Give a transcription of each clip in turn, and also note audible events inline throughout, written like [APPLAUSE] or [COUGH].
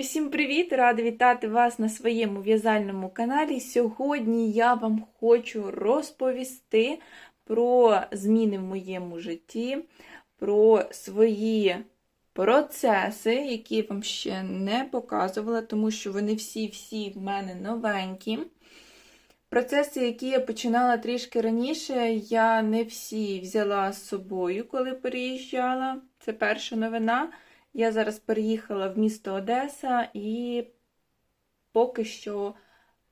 Усім привіт! Рада вітати вас на своєму в'язальному каналі. Сьогодні я вам хочу розповісти про зміни в моєму житті, про свої процеси, які я вам ще не показувала, тому що вони всі-всі в мене новенькі. Процеси, які я починала трішки раніше, я не всі взяла з собою, коли переїжджала. Це перша новина. Я зараз переїхала в місто Одеса і поки що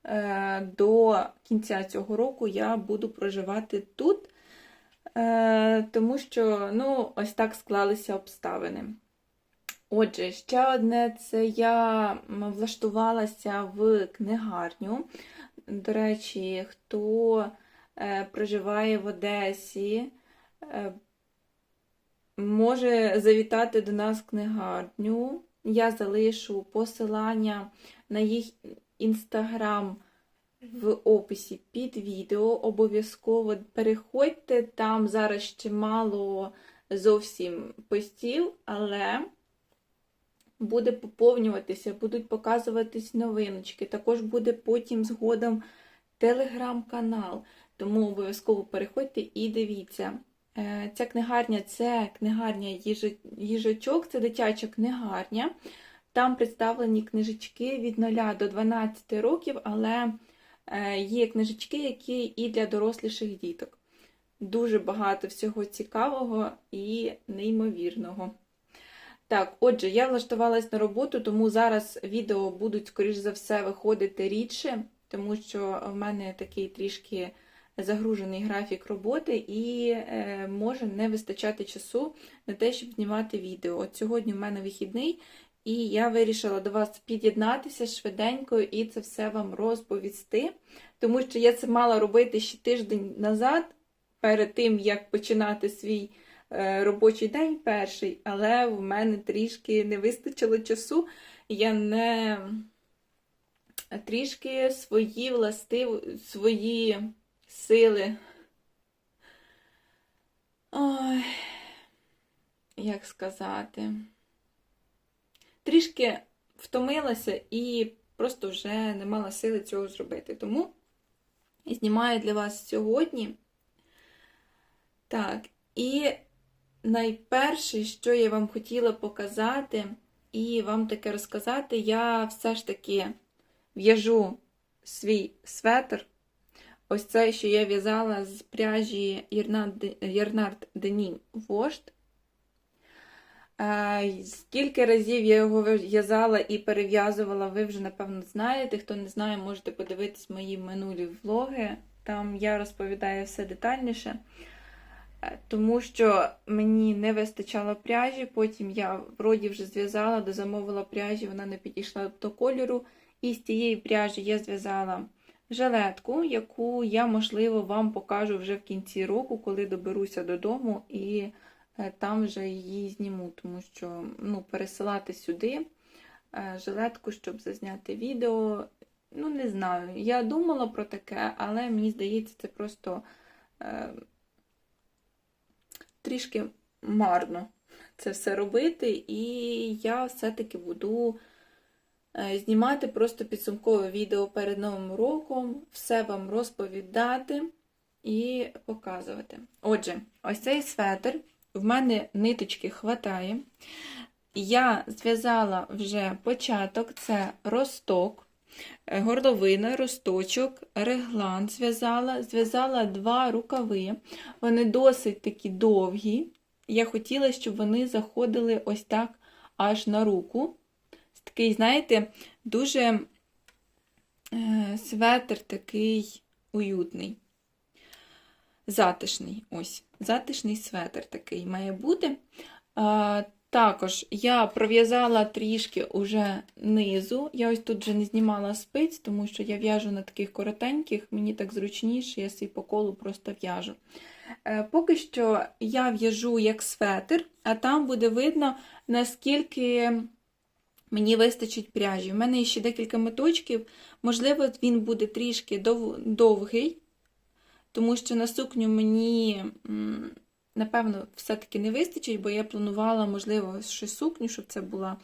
е, до кінця цього року я буду проживати тут, е, тому що ну, ось так склалися обставини. Отже, ще одне це я влаштувалася в книгарню. До речі, хто е, проживає в Одесі, може завітати до нас в книгарню. Я залишу посилання на їх інстаграм в описі під відео. Обов'язково переходьте, там зараз ще мало зовсім постів, але буде поповнюватися, будуть показуватись новиночки. Також буде потім згодом телеграм-канал. Тому обов'язково переходьте і дивіться. Е, Ця книгарня це книгарня їжа- їжачок, це дитяча книгарня. Там представлені книжечки від 0 до 12 років, але е, є книжечки, які і для доросліших діток. Дуже багато всього цікавого і неймовірного. Так, отже, я влаштувалась на роботу, тому зараз відео будуть, скоріш за все, виходити рідше, тому що в мене такий трішки загружений графік роботи і е, може не вистачати часу на те, щоб знімати відео. От сьогодні в мене вихідний, і я вирішила до вас під'єднатися швиденько і це все вам розповісти, тому що я це мала робити ще тиждень назад, перед тим, як починати свій е, робочий день перший, але в мене трішки не вистачило часу, я не трішки свої властив... свої сили. Ой, як сказати, трішки втомилася і просто вже не мала сили цього зробити. Тому знімаю для вас сьогодні. Так, і найперше, що я вам хотіла показати і вам таке розказати, я все ж таки в'яжу свій светр. Ось це, що я в'язала з пряжі Ярнард Денім Вожд. Е, Скільки разів я його в'язала і перев'язувала, ви вже, напевно, знаєте. Хто не знає, можете подивитись мої минулі влоги. Там я розповідаю все детальніше. Е, Тому що мені не вистачало пряжі, потім я вроді вже зв'язала, дозамовила пряжі, вона не підійшла до кольору. І з цієї пряжі я зв'язала жилетку, яку я, можливо, вам покажу вже в кінці року, коли доберуся додому і е, там вже її зніму, тому що ну, пересилати сюди е, жилетку, щоб зазняти відео. Ну, не знаю. Я думала про таке, але мені здається, це просто е, трішки марно це все робити, і я все-таки буду знімати просто підсумкове відео перед Новим роком, все вам розповідати і показувати. Отже, ось цей светр, в мене ниточки хватає. Я зв'язала вже початок, це росток, е, горловина, росточок, реглан зв'язала, зв'язала два рукави. Вони досить такі довгі. Я хотіла, щоб вони заходили ось так аж на руку. Такий, знаєте, дуже е, светр такий уютний. Затишний. Ось, затишний светр такий має бути. А, також я пров'язала трішки уже низу. Я ось тут вже не знімала спиць, тому що я в'яжу на таких коротеньких, мені так зручніше, я свій по колу просто в'яжу. Е, Поки що я в'яжу як светр, а там буде видно, наскільки мені вистачить пряжі. У мене ще декілька меточків, можливо, він буде трішки дов- довгий, тому що на сукню мені напевно, все-таки не вистачить, бо я планувала, можливо, ще сукню, щоб це була.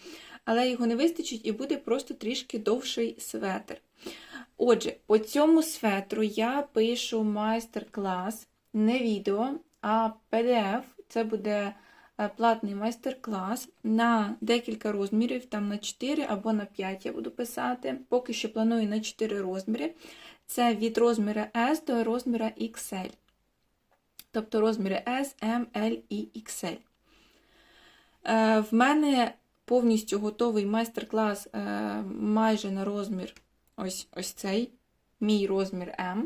Але його не вистачить і буде просто трішки довший светр. Отже, по цьому светру я пишу майстер-клас, не відео, а PDF. Це буде платний майстер-клас на декілька розмірів, там на 4 або на 5 я буду писати. Поки що планую на 4 розміри. Це від розміру S до розміру XL. Тобто розміри S, M, L і XL. Е, В мене повністю готовий майстер-клас е, майже на розмір ось, ось цей, мій розмір M.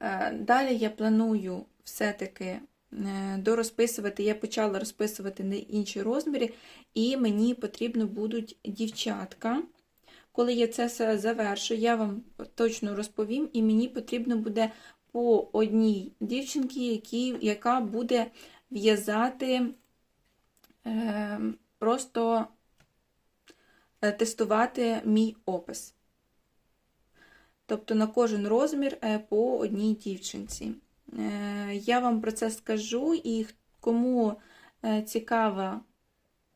Е, Далі я планую все-таки е, дорозписувати, я почала розписувати на інші розміри, і мені потрібно будуть дівчатка. Коли я це все завершу, я вам точно розповім, і мені потрібно буде по одній дівчинці, яка буде в'язати е, просто е, тестувати мій опис. Тобто на кожен розмір е, по одній дівчинці. Е, Я вам про це скажу, і кому е, цікава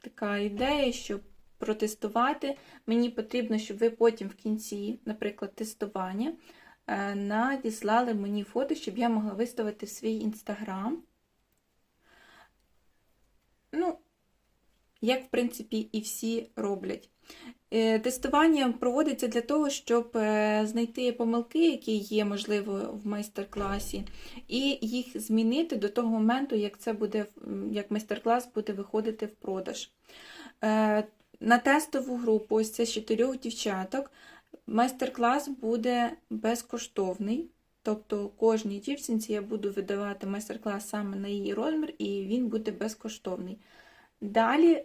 така ідея, щоб протестувати, мені потрібно, щоб ви потім в кінці, наприклад, тестування, е, надіслали мені фото, щоб я могла виставити свій інстаграм. Ну, як, в принципі, і всі роблять. Е, Тестування проводиться для того, щоб е, знайти помилки, які є, можливо, в майстер-класі, і їх змінити до того моменту, як це буде, як майстер-клас буде виходити в продаж. Е, На тестову групу ось це з чотирьох дівчаток. Майстер-клас буде безкоштовний. Тобто кожній дівчинці я буду видавати майстер-клас саме на її розмір, і він буде безкоштовний. Далі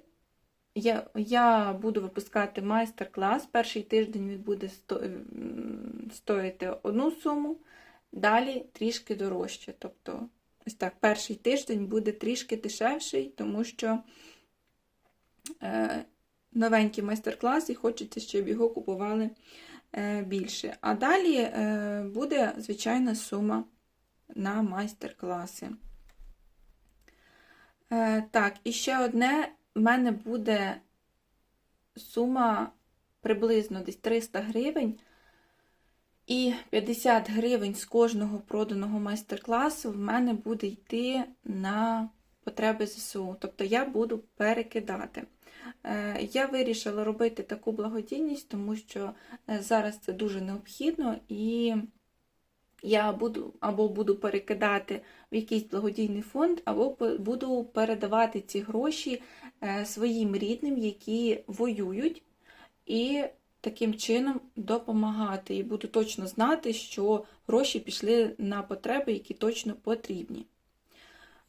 я, я буду випускати майстер-клас. Перший тиждень він буде сто, стоїти одну суму, далі трішки дорожче. Тобто, ось так, перший тиждень буде трішки дешевший, тому що е, новенький майстер-клас і хочеться, щоб його купували е, більше. А далі е, буде звичайна сума на майстер-класи. Е, так, і ще одне в мене буде сума приблизно десь 300 гривень. І 50 гривень з кожного проданого майстер-класу в мене буде йти на потреби ЗСУ. Тобто я буду перекидати. Е, Я вирішила робити таку благодійність, тому що е, зараз це дуже необхідно, і я буду або буду перекидати в якийсь благодійний фонд, або буду передавати ці гроші е, своїм рідним, які воюють, і таким чином допомагати. І буду точно знати, що гроші пішли на потреби, які точно потрібні.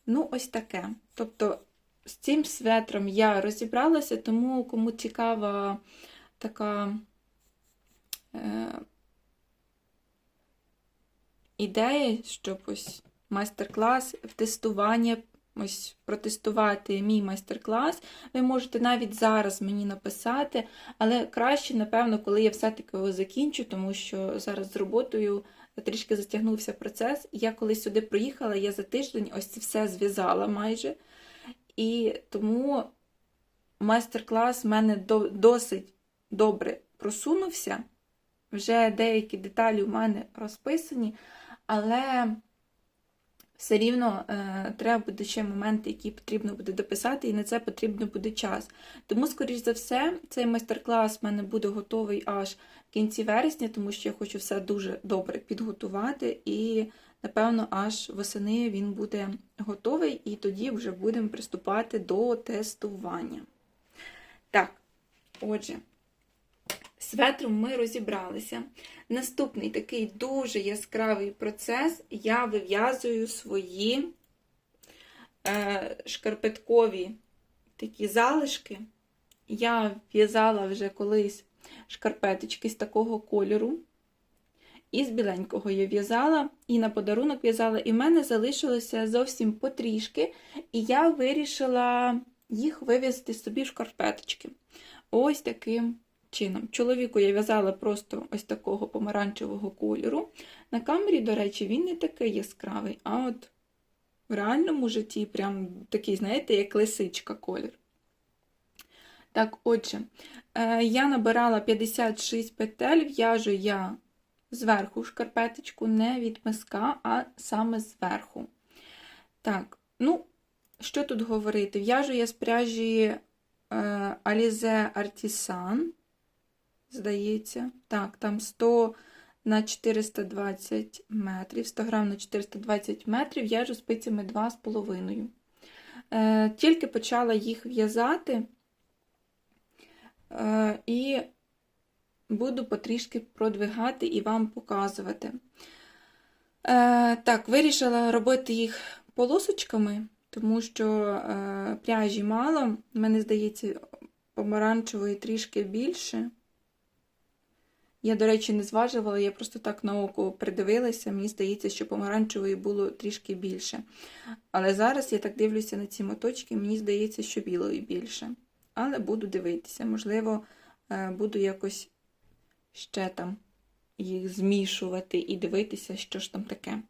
Ну, ось таке. Тобто, з цим светром я розібралася, тому кому цікава така. Ідея, щоб ось майстер-клас в тестування, ось протестувати мій майстер-клас. Ви можете навіть зараз мені написати, але краще, напевно, коли я все-таки його закінчу, тому що зараз з роботою трішки затягнувся процес. Я коли сюди приїхала, я за тиждень ось це все зв'язала майже. І тому майстер-клас в мене досить добре просунувся. Вже деякі деталі у мене розписані, але все рівно е, треба буде ще моменти, які потрібно буде дописати, і на це потрібно буде час. Тому, скоріш за все, цей майстер-клас в мене буде готовий аж в кінці вересня, тому що я хочу все дуже добре підготувати, і, напевно, аж восени він буде готовий, і тоді вже будемо приступати до тестування. Так, отже. Светром ми розібралися. Наступний такий дуже яскравий процес. Я вив'язую свої е, шкарпеткові такі залишки. Я в'язала вже колись шкарпеточки з такого кольору. І з біленького я в'язала, і на подарунок в'язала, і в мене залишилося зовсім потрішки, і я вирішила їх вив'язати собі в шкарпеточки. Ось таким чином. Чоловіку я в'язала просто ось такого помаранчевого кольору. На камері, до речі, він не такий яскравий, а от в реальному житті прям такий, знаєте, як лисичка колір. Так, отже, е, я набирала 56 петель, в'яжу я зверху шкарпеточку, не від миска, а саме зверху. Так, ну, що тут говорити? В'яжу я з пряжі е, Alize Artisan, здається. Так, там 100 на 420 метрів, 100 грам на 420 метрів, в'яжу спицями 2,5. Е, тільки почала їх в'язати е, і буду потрішки продвигати і вам показувати. Е, так, вирішила робити їх полосочками, тому що е, пряжі мало. Мене здається, помаранчевої трішки більше. Я, до речі, не зважувала, я просто так на око придивилася. Мені здається, що помаранчевої було трішки більше. Але зараз я так дивлюся на ці моточки, мені здається, що білої більше. Але буду дивитися, можливо, е, буду якось ще там їх змішувати і дивитися, що ж там таке.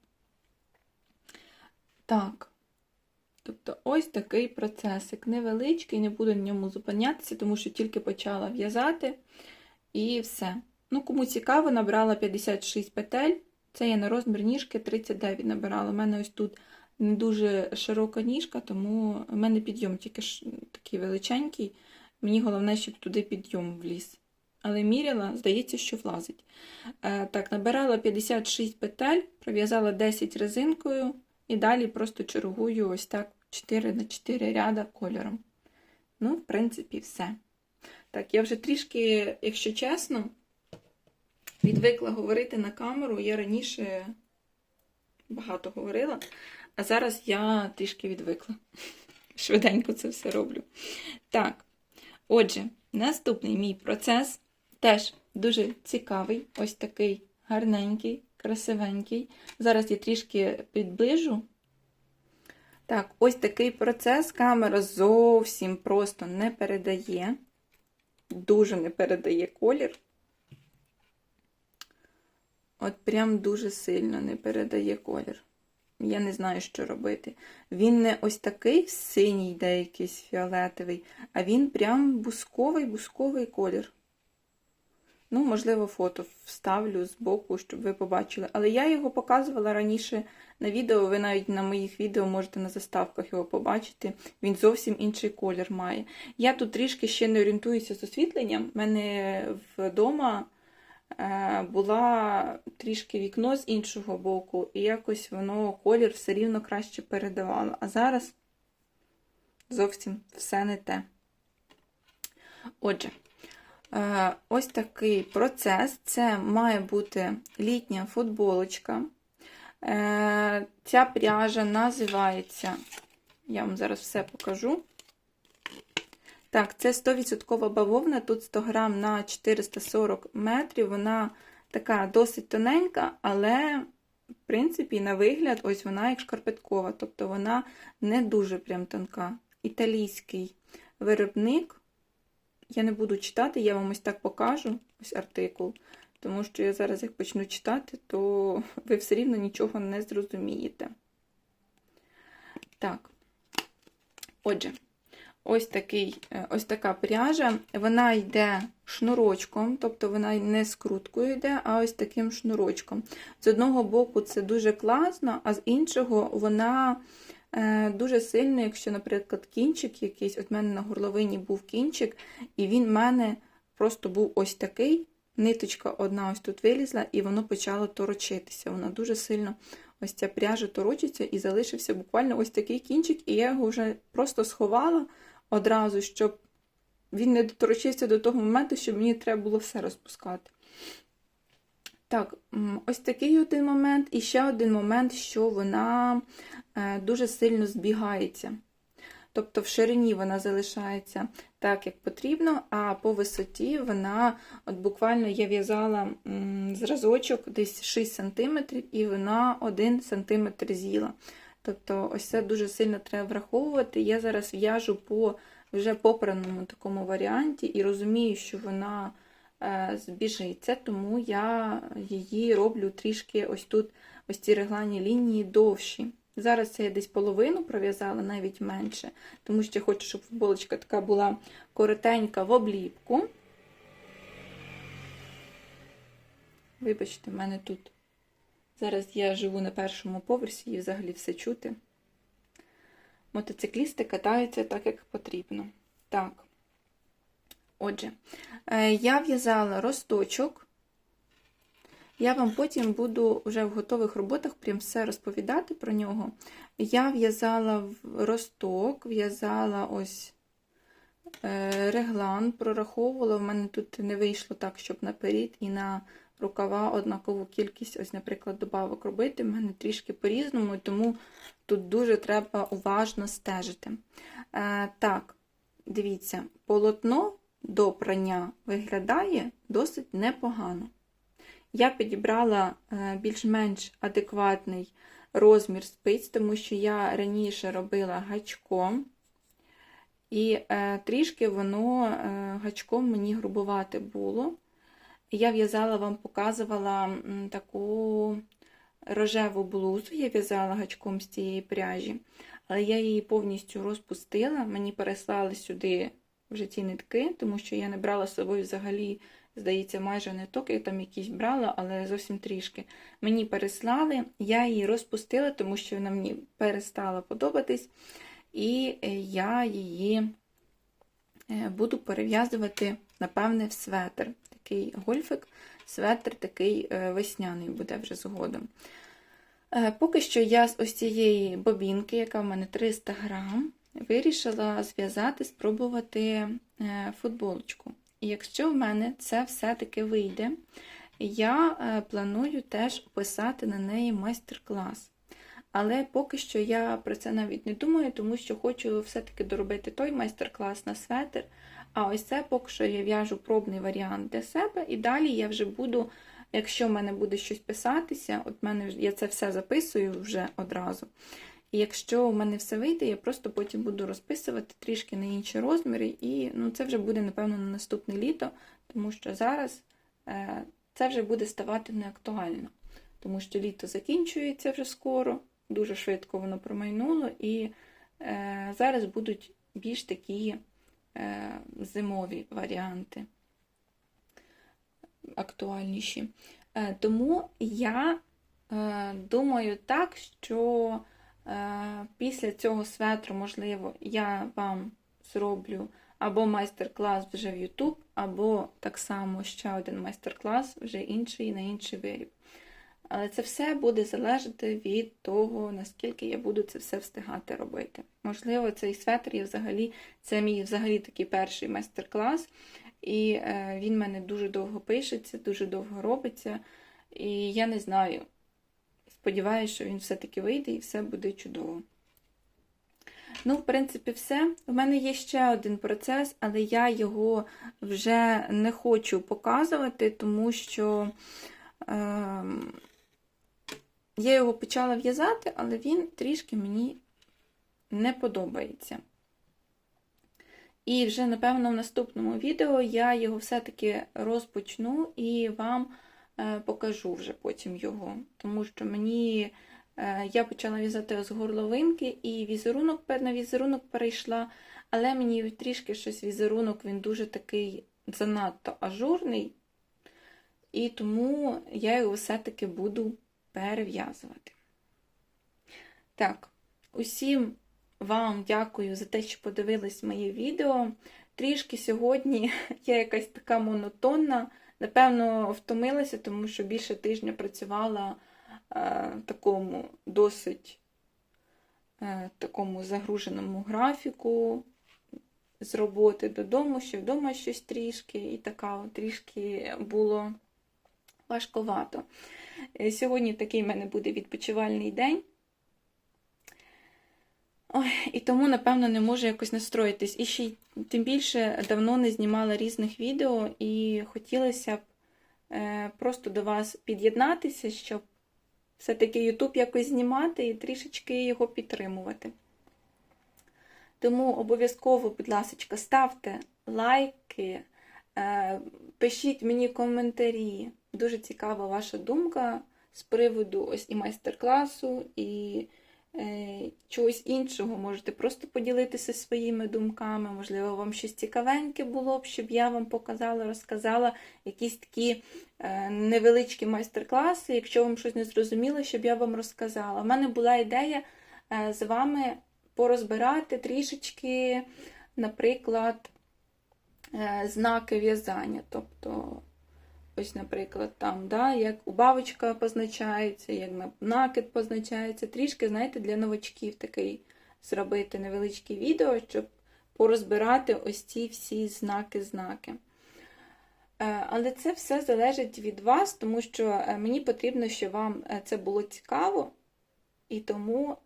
Так. Тобто ось такий процесик. Невеличкий, не буду на ньому зупинятися, тому що тільки почала в'язати і все. Ну, кому цікаво, набрала 56 петель. Це я на розмір ніжки 39 набирала. У мене ось тут не дуже широка ніжка, тому в мене підйом тільки ж такий величенький. Мені головне, щоб туди підйом вліз. Але міряла, здається, що влазить. Е, так, набирала 56 петель, пров'язала 10 резинкою і далі просто чергую ось так 4 на 4 ряда кольором. Ну, в принципі, все. Так, я вже трішки, якщо чесно, відвикла говорити на камеру. Я раніше багато говорила, а зараз я трішки відвикла. Швиденько це все роблю. Так, отже, наступний мій процес теж дуже цікавий, ось такий гарненький, красивенький. Зараз я трішки підближу. Так, ось такий процес. Камера зовсім просто не передає, дуже не передає колір. От прям дуже сильно не передає колір. Я не знаю, що робити. Він не ось такий синій, йде якийсь фіолетовий, а він прям бусковий, бусковий колір. Ну, можливо, фото вставлю з боку, щоб ви побачили. Але я його показувала раніше на відео. Ви навіть на моїх відео можете на заставках його побачити. Він зовсім інший колір має. Я тут трішки ще не орієнтуюся з освітленням. У мене вдома була трішки вікно з іншого боку, і якось воно колір все рівно краще передавало. А зараз зовсім все не те. Отже. Е, ось такий процес. Це має бути літня футболочка. Е, ця пряжа називається, я вам зараз все покажу. Так, це 100% бавовна, тут 100 грам на 440 метрів. Вона така досить тоненька, але, в принципі, на вигляд, ось вона як шкарпеткова, тобто вона не дуже прям тонка. Італійський виробник. Я не буду читати, я вам ось так покажу, ось артикул. Тому що я зараз, як почну читати, то [LAUGHS] ви все рівно нічого не зрозумієте. Так, отже, ось такий, е, ось така пряжа. Вона йде шнурочком, тобто вона не скруткою йде, а ось таким шнурочком. З одного боку, це дуже класно, а з іншого вона. Е, дуже сильно, якщо, наприклад, кінчик якийсь, от мене на горловині був кінчик, і він в мене просто був ось такий. Ниточка одна ось тут вилізла, і воно почало торочитися. Вона дуже сильно ось ця пряжа торочиться, і залишився буквально ось такий кінчик, і я його вже просто сховала одразу, щоб він не доторочився до того моменту, щоб мені треба було все розпускати. Так, ось такий один момент, і ще один момент, що вона Е, дуже сильно збігається. Тобто в ширині вона залишається так, як потрібно, а по висоті вона, от буквально я в'язала зразочок десь 6 см, і вона 1 см з'їла. Тобто, ось це дуже сильно треба враховувати. Я зараз в'яжу по вже попраному такому варіанті і розумію, що вона е, збіжиться, тому я її роблю трішки ось тут, ось ці реглані лінії довші. Зараз це я десь половину пров'язала, навіть менше, тому що я хочу, щоб футболочка така була коротенька в обліпку. Вибачте, в мене тут. Зараз я живу на першому поверсі і взагалі все чути. Мотоциклісти катаються так, як потрібно. Так. Отже, е, я в'язала росточок. Я вам потім буду вже в готових роботах прям все розповідати про нього. Я в'язала росток, в'язала ось е, реглан, прораховувала. В мене тут не вийшло так, щоб наперед і на рукава однакову кількість, ось, наприклад, добавок робити. В мене трішки по-різному, тому тут дуже треба уважно стежити. Е, Так, дивіться, полотно до прання виглядає досить непогано. Я підібрала е, більш-менш адекватний розмір спиць, тому що я раніше робила гачком, і е, трішки воно е, гачком мені грубувати було. Я в'язала вам, показувала таку рожеву блузу, я в'язала гачком з цієї пряжі, але я її повністю розпустила. Мені переслали сюди вже ці нитки, тому що я не брала з собою взагалі, здається, майже ниток, я там якісь брала, але зовсім трішки. Мені переслали, я її розпустила, тому що вона мені перестала подобатись, і я її е, буду перев'язувати, напевне, в светр такий гольфик, светр такий е, весняний буде вже згодом. Е, поки що я з ось цієї бобінки, яка в мене 300 грам, вирішила зв'язати, спробувати е, футболочку. І якщо в мене це все-таки вийде, я планую теж писати на неї майстер-клас. Але поки що я про це навіть не думаю, тому що хочу все-таки доробити той майстер-клас на светр, а ось це поки що я в'яжу пробний варіант для себе, і далі я вже буду, якщо в мене буде щось писатися, от мене я це все записую вже одразу. І якщо в мене все вийде, я просто потім буду розписувати трішки на інші розміри, і ну, це вже буде, напевно, на наступне літо, тому що зараз е, це вже буде ставати неактуально. Тому що літо закінчується вже скоро, дуже швидко воно промайнуло, і е, зараз будуть більш такі. Е, зимові варіанти актуальніші. Е, тому я е, думаю так, що після цього светру, можливо, я вам зроблю або майстер-клас вже в YouTube, або так само ще один майстер-клас, вже інший на інший виріб. Але це все буде залежати від того, наскільки я буду це все встигати робити. Можливо, цей светр я взагалі, це мій взагалі такий перший майстер-клас, і е, він в мене дуже довго пишеться, дуже довго робиться. І я не знаю. Сподіваюся, що він все-таки вийде і все буде чудово. Ну, в принципі, все. У мене є ще один процес, але я його вже не хочу показувати, тому що. Е я його почала в'язати, але він трішки мені не подобається. І вже, напевно, в наступному відео я його все-таки розпочну і вам е, покажу вже потім його. Тому що мені е, я почала в'язати з горловинки, і візерунок, на візерунок перейшла, але мені трішки щось візерунок, він дуже такий занадто ажурний, і тому я його все-таки буду перев'язувати. Так, усім вам дякую за те, що подивились моє відео. Трішки сьогодні [LAUGHS] я якась така монотонна. Напевно, втомилася, тому що більше тижня працювала е, в такому досить е, такому загруженому графіку з роботи додому, ще вдома щось трішки, і така трішки було важковато. Е, сьогодні такий в мене буде відпочивальний день. Ой, І тому, напевно, не можу якось настроїтись. І ще тим більше давно не знімала різних відео, і хотілося б е, просто до вас під'єднатися, щоб все-таки YouTube якось знімати і трішечки його підтримувати. Тому обов'язково, будь ласка, ставте лайки, е, пишіть мені коментарі. Дуже цікава ваша думка з приводу ось і майстер-класу, і е, чогось іншого, можете просто поділитися своїми думками. Можливо, вам щось цікавеньке було б, щоб я вам показала, розказала якісь такі е, невеличкі майстер-класи. Якщо вам щось не зрозуміло, щоб я вам розказала. У мене була ідея е, з вами порозбирати трішечки, наприклад, е, знаки в'язання. Тобто, ось, наприклад, там, да, як убавочка позначається, як накид позначається. Трішки, знаєте, для новачків такий зробити невеличке відео, щоб порозбирати ось ці всі знаки-знаки. Е, Але це все залежить від вас, тому що е, мені потрібно, щоб вам е, це було цікаво, і тому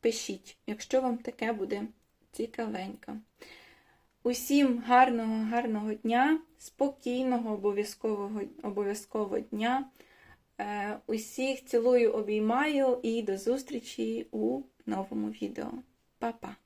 пишіть, якщо вам таке буде цікавенько. Усім гарного, гарного дня, спокійного, обов'язкового обов'язкового дня. Е, Усіх цілую, обіймаю і до зустрічі у новому відео. Па-па!